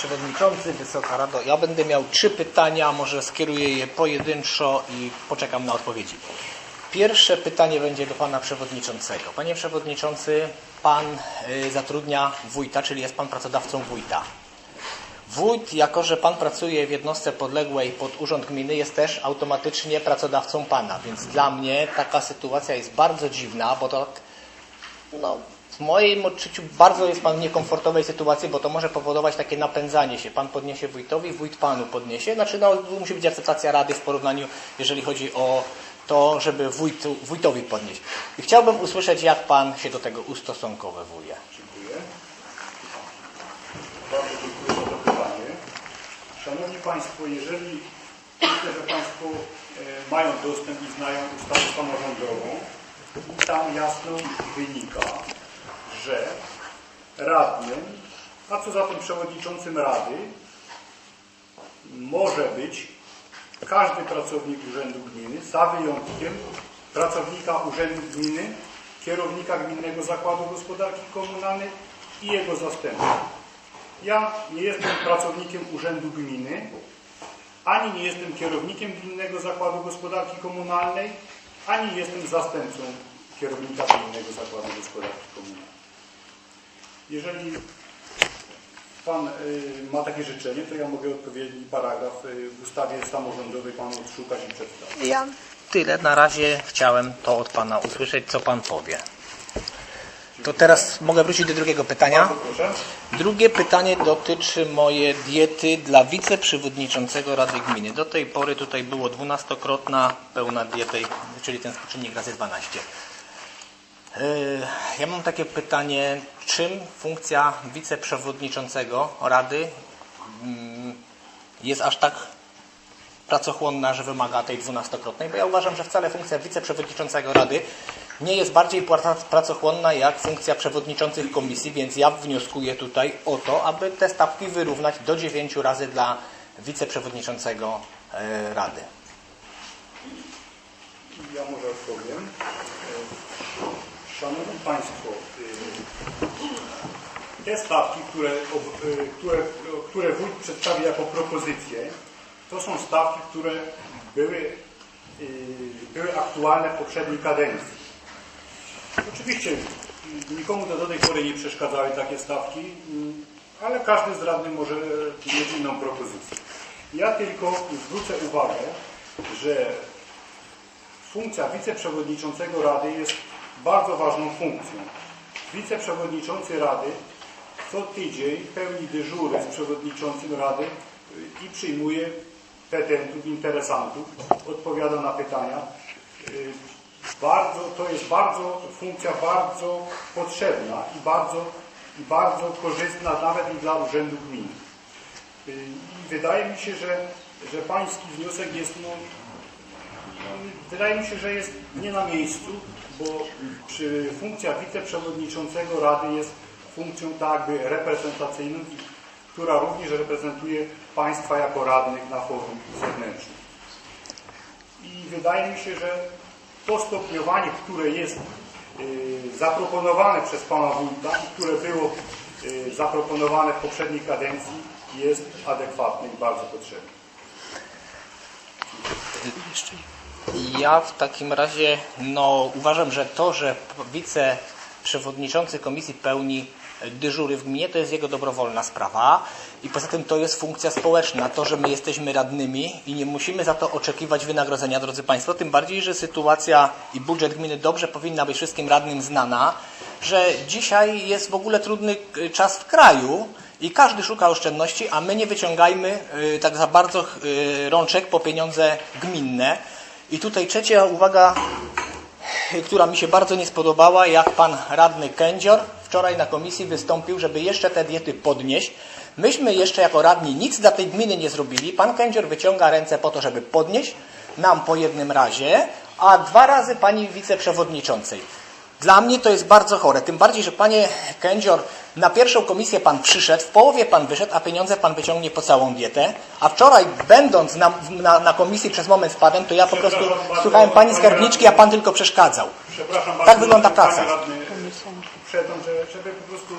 Przewodniczący, Wysoka Rado, ja będę miał trzy pytania, może skieruję je pojedynczo i poczekam na odpowiedzi. Pierwsze pytanie będzie do Pana Przewodniczącego. Panie Przewodniczący, Pan y, zatrudnia wójta, czyli jest Pan pracodawcą wójta. Wójt, jako że Pan pracuje w jednostce podległej pod Urząd Gminy, jest też automatycznie pracodawcą Pana, więc dla mnie taka sytuacja jest bardzo dziwna, bo tak, no, w moim odczuciu bardzo jest Pan w niekomfortowej sytuacji, bo to może powodować takie napędzanie się. Pan podniesie wójtowi, wójt Panu podniesie. Znaczy, no, musi być akceptacja Rady w porównaniu, jeżeli chodzi o to, żeby wójt, wójtowi podnieść. I chciałbym usłyszeć, jak Pan się do tego ustosunkowuje. Dziękuję. Bardzo dziękuję za to pytanie. Szanowni Państwo, jeżeli myślę, że Państwo e, mają dostęp i znają ustawę samorządową, i tam jasno wynika, że radnym, a co za tym przewodniczącym rady, może być każdy pracownik Urzędu Gminy, za wyjątkiem pracownika Urzędu Gminy, kierownika Gminnego Zakładu Gospodarki Komunalnej i jego zastępcy. Ja nie jestem pracownikiem Urzędu Gminy, ani nie jestem kierownikiem Gminnego Zakładu Gospodarki Komunalnej, ani jestem zastępcą kierownika Gminnego Zakładu Gospodarki Komunalnej. Jeżeli Pan y, ma takie życzenie, to ja mogę odpowiedni paragraf y, w ustawie samorządowej Panu odszukać i przedstawić. Ja tyle. Na razie chciałem to od Pana usłyszeć, co Pan powie. To teraz mogę wrócić do drugiego pytania. Drugie pytanie dotyczy mojej diety dla wiceprzewodniczącego Rady Gminy. Do tej pory tutaj było dwunastokrotna pełna dieta, czyli ten współczynnik razy 12. Yy, Ja mam takie pytanie, czym funkcja wiceprzewodniczącego Rady mm, jest aż tak pracochłonna, że wymaga tej dwunastokrotnej, bo ja uważam, że wcale funkcja wiceprzewodniczącego Rady nie jest bardziej pracochłonna jak funkcja przewodniczących komisji, więc ja wnioskuję tutaj o to, aby te stawki wyrównać do 9 razy dla wiceprzewodniczącego e, Rady. Ja może. E, Szanowni Państwo, e, te stawki, które, e, które, które wójt przedstawi jako propozycje, to są stawki, które były, e, były aktualne w poprzedniej kadencji. Oczywiście nikomu to do tej pory nie przeszkadzały takie stawki, ale każdy z radnych może mieć inną propozycję. Ja tylko zwrócę uwagę, że funkcja wiceprzewodniczącego Rady jest bardzo ważną funkcją. Wiceprzewodniczący Rady co tydzień pełni dyżury z przewodniczącym Rady y, i przyjmuje petentów, interesantów, odpowiada na pytania. Y, Bardzo, to jest bardzo funkcja bardzo potrzebna i bardzo, i bardzo korzystna nawet i dla Urzędu Gminy. Y, I wydaje mi się, że, że pański wniosek jest no, no, Wydaje mi się, że jest nie na miejscu, bo przy, funkcja wiceprzewodniczącego Rady jest funkcją tak jakby reprezentacyjną, która również reprezentuje państwa jako radnych na forum zewnętrznym. I wydaje mi się, że to stopniowanie, które jest y, zaproponowane przez pana wójta i które było y, zaproponowane w poprzedniej kadencji jest adekwatne i bardzo potrzebne. Ja w takim razie no, uważam, że to, że wiceprzewodniczący komisji pełni dyżury w gminie, to jest jego dobrowolna sprawa i poza tym to jest funkcja społeczna. To, że my jesteśmy radnymi i nie musimy za to oczekiwać wynagrodzenia, drodzy Państwo, tym bardziej, że sytuacja i budżet gminy dobrze powinna być wszystkim radnym znana, że dzisiaj jest w ogóle trudny y, czas w kraju i każdy szuka oszczędności, a my nie wyciągajmy y, tak za bardzo y, rączek po pieniądze gminne. I tutaj trzecia uwaga, która mi się bardzo nie spodobała, jak pan radny Kędzior wczoraj na komisji wystąpił, żeby jeszcze te diety podnieść. Myśmy jeszcze jako radni nic dla tej gminy nie zrobili. Pan Kędzior wyciąga ręce po to, żeby podnieść nam po jednym razie, a dwa razy pani wiceprzewodniczącej. Dla mnie to jest bardzo chore. Tym bardziej, że panie Kędzior, na pierwszą komisję pan przyszedł, w połowie pan wyszedł, a pieniądze pan wyciągnie po całą dietę. A wczoraj, będąc na, na, na komisji przez moment wpadłem, to ja po prostu bardzo, słuchałem pani skarbniczki, a pan tylko przeszkadzał. Przepraszam Tak bardzo, wygląda praca. radny, że żeby po prostu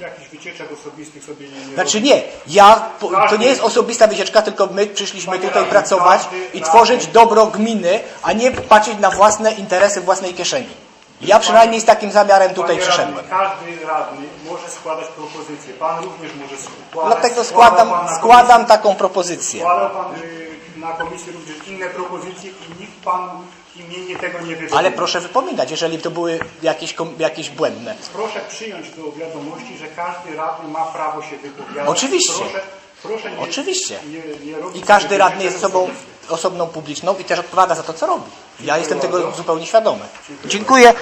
jakichś wycieczek osobistych sobie nie, nie Znaczy nie, ja, to nie jest osobista wycieczka, tylko my przyszliśmy tutaj pracować i tworzyć dobro gminy, a nie patrzeć na własne interesy własnej kieszeni. Ja przynajmniej z takim zamiarem tutaj Panie przyszedłem. Radny, każdy radny może składać propozycje. Pan również może składać. Dlatego składam, składam taką propozycję. Składał Pan y, na komisji również inne propozycje i nikt Pan imiennie tego nie wypowiedział. Ale proszę wypominać, jeżeli to były jakieś, kom- jakieś błędne. Proszę przyjąć do wiadomości, że każdy radny ma prawo się wypowiadać. Oczywiście. Proszę, proszę nie, Oczywiście. Nie, nie robić I każdy sobie radny jest osobistych. Osobną publiczną i też odpowiada za to, co robi. Ja jestem tego zupełnie świadomy. Dziękuję.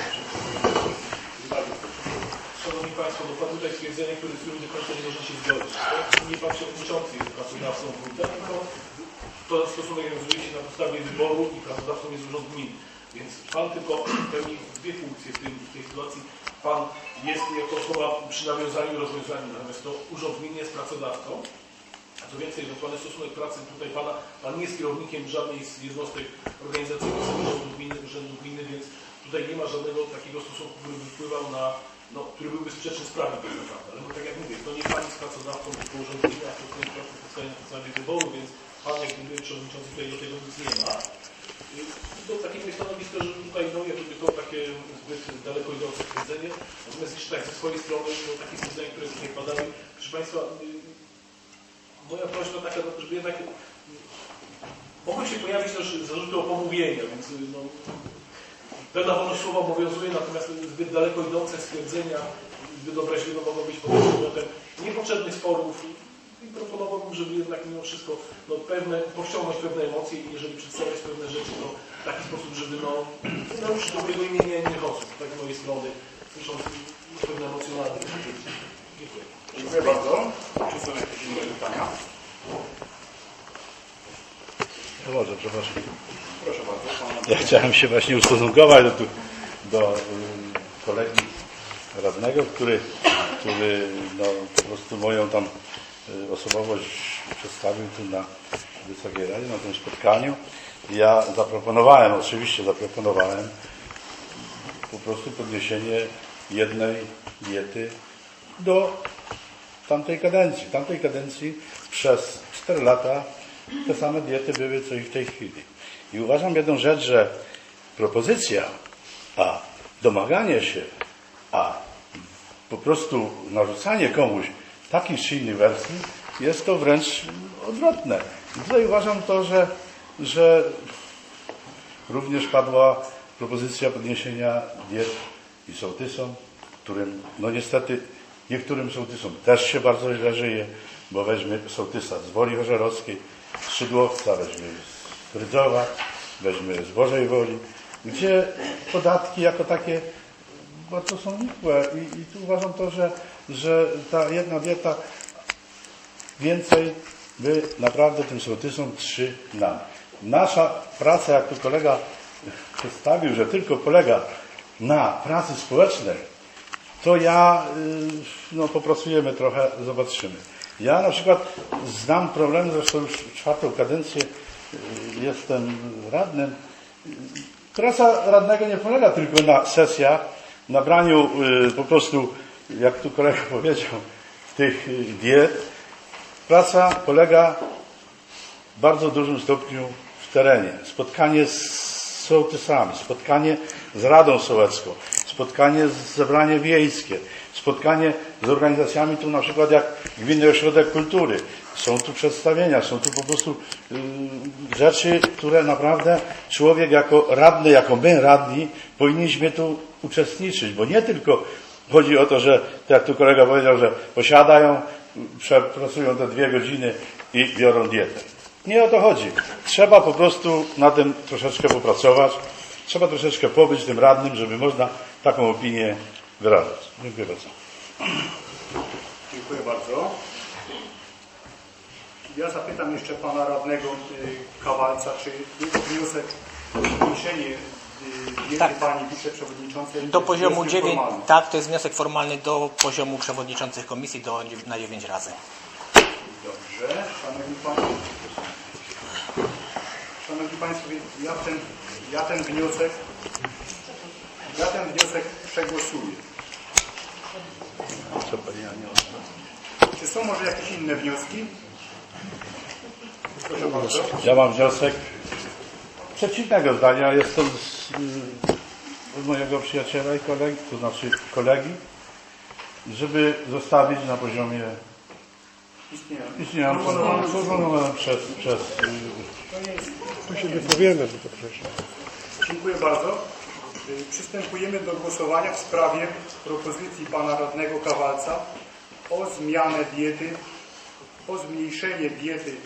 Szanowni Państwo, no padło tutaj stwierdzenie, które, z którym do końca nie można się zgodzić. Tak? Nie Pan Przewodniczący jest pracodawcą wójta, tylko to stosunek realizuje się na podstawie wyboru i pracodawcą jest Urząd Gminy. Więc Pan tylko pełni dwie funkcje w, tym, w tej sytuacji. Pan jest jako osoba przy nawiązaniu i rozwiązaniu, natomiast to Urząd Gminy jest pracodawcą. A co więcej, ewentualny stosunek pracy tutaj Pana, Pan nie jest kierownikiem żadnej z jednostek organizacyjnych samorządu gminy, urzędu gminy, więc tutaj nie ma żadnego takiego stosunku, który by wpływał na, no, który byłby sprzeczny z prawem tak naprawdę. Ale bo tak jak mówię, to nie Pan jest pracodawcą, tylko urząd gminy, a to jest pracy powstaje na podstawie wyboru, więc Pan jak gdyby przewodniczący tutaj do tego nic nie ma. I To takie moje stanowisko, że tutaj no, jakby to takie zbyt daleko idące stwierdzenie. Natomiast jeszcze tak ze swojej strony, no, takie stwierdzenia, które tutaj padały, proszę Państwa, moja prośba taka, no, żeby jednak mogą się pojawić też zarzuty o pomówienia, więc no, pewna wolność słowa obowiązuje, natomiast zbyt daleko idące stwierdzenia, zbyt obraźliwe mogą być pod przedmiotem niepotrzebnych sporów i proponowałbym, żeby jednak mimo wszystko no, pewne, powściągnąć pewne emocje i jeżeli przedstawiać pewne rzeczy, to w taki sposób, żeby no, naruszyć dobrego imienia innych osób, tak z mojej strony, słysząc pewne emocjonalne wypowiedzi. Dziękuję. Dziękuję bardzo. Czy są jakieś inne pytania? No może, przepraszam. Proszę bardzo. Pan Ja chciałem się właśnie ustosunkować do, do y, kolegi radnego, który, który no, po prostu moją tam y, osobowość przedstawił tu na Wysokiej Radzie, na tym spotkaniu. Ja zaproponowałem, oczywiście zaproponowałem po prostu podniesienie jednej diety do tamtej kadencji. W tamtej kadencji przez 4 lata te same diety były co i w tej chwili. I uważam jedną rzecz, że propozycja, a domaganie się, a po prostu narzucanie komuś takich czy innych wersji jest to wręcz odwrotne. I tutaj uważam to, że, że również padła propozycja podniesienia diet i sołtysom, którym, no niestety, niektórym sołtysom też się bardzo źle żyje, bo weźmy sołtysa z Woli Chorzerowskiej, z Szydłowca, weźmy z Rydzowa, weźmy z Bożej Woli, gdzie podatki jako takie bardzo są nikłe i, i tu uważam to, że, że ta jedna dieta więcej by naprawdę tym sołtysom trzy nam. Nasza praca, jak tu kolega przedstawił, że tylko polega na pracy społecznej, to ja, y, no popracujemy trochę, zobaczymy. Ja na przykład znam problem, zresztą już czwartą kadencję y, jestem radnym. Praca radnego nie polega tylko na sesjach, na braniu y, po prostu, jak tu kolega powiedział, tych diet. Praca polega w bardzo dużym stopniu w terenie. Spotkanie z sołtysami, spotkanie z Radą Sołecką, spotkanie zebranie wiejskie, spotkanie z organizacjami tu na przykład jak Gminny Ośrodek Kultury. Są tu przedstawienia, są tu po prostu y, rzeczy, które naprawdę człowiek jako radny, jako my radni powinniśmy tu uczestniczyć, bo nie tylko chodzi o to, że tak jak tu kolega powiedział, że posiadają, przepracują te dwie godziny i biorą dietę. Nie o to chodzi. Trzeba po prostu na tym troszeczkę popracować. Trzeba troszeczkę pobyć tym radnym, żeby można taką opinię wyrażać. Dziękuję bardzo. Dziękuję bardzo. Ja zapytam jeszcze pana radnego y, Kawalca, czy wniosek o zmniejszenie y, diety Tak. pani wiceprzewodniczącej Do poziomu wnioskiem 9, formalnym? tak, to jest wniosek formalny do poziomu przewodniczących komisji do, na 9 razy. Dobrze, szanowni państwo. Szanowni państwo, ja ten, ja ten wniosek ja ten wniosek przegłosuję. Co pani? Czy są może jakieś inne wnioski? Proszę bardzo. Ja mam wniosek przeciwnego zdania. Jestem z, od mojego przyjaciela i kolegi, to znaczy kolegi, żeby zostawić na poziomie Istnieją. istniejącym proponowanym przez, przez y, To się wypowiemy, bo to proszę. Dziękuję bardzo. Y, Przystępujemy do głosowania w sprawie propozycji pana radnego Kawalca o zmianę diety, o zmniejszenie diety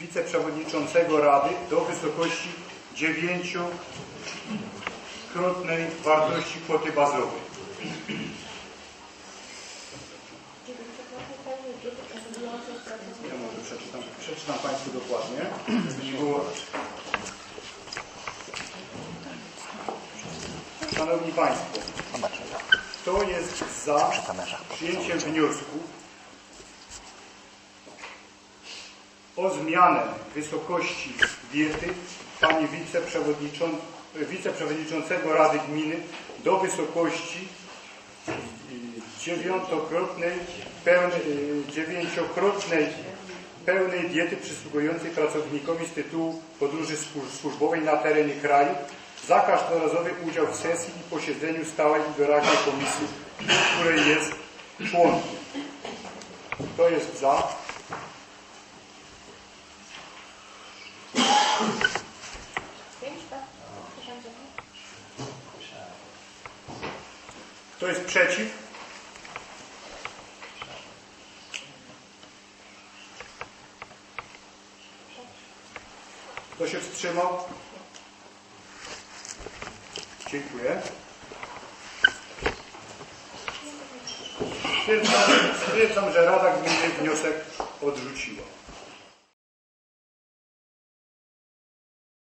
wiceprzewodniczącego Rady do wysokości dziewięciokrotnej wartości kwoty bazowej. Ja może przeczytam, przeczytam Państwu dokładnie, żeby nie było Szanowni Państwo, kto jest za przyjęciem wniosku o zmianę wysokości diety Pani wiceprzewodnicząc- wiceprzewodniczącego Rady Gminy do wysokości dziewiątokrotnej, pełnej, dziewięciokrotnej pełnej diety przysługującej pracownikowi z tytułu podróży służ- służbowej na terenie kraju za każdorazowy udział w sesji i posiedzeniu stałej i doraźnej komisji, której jest członkiem. Kto jest za? Kto jest przeciw? Kto się wstrzymał? Dziękuję. Stwierdzam, stwierdzam, że Rada Gminy wniosek odrzuciła.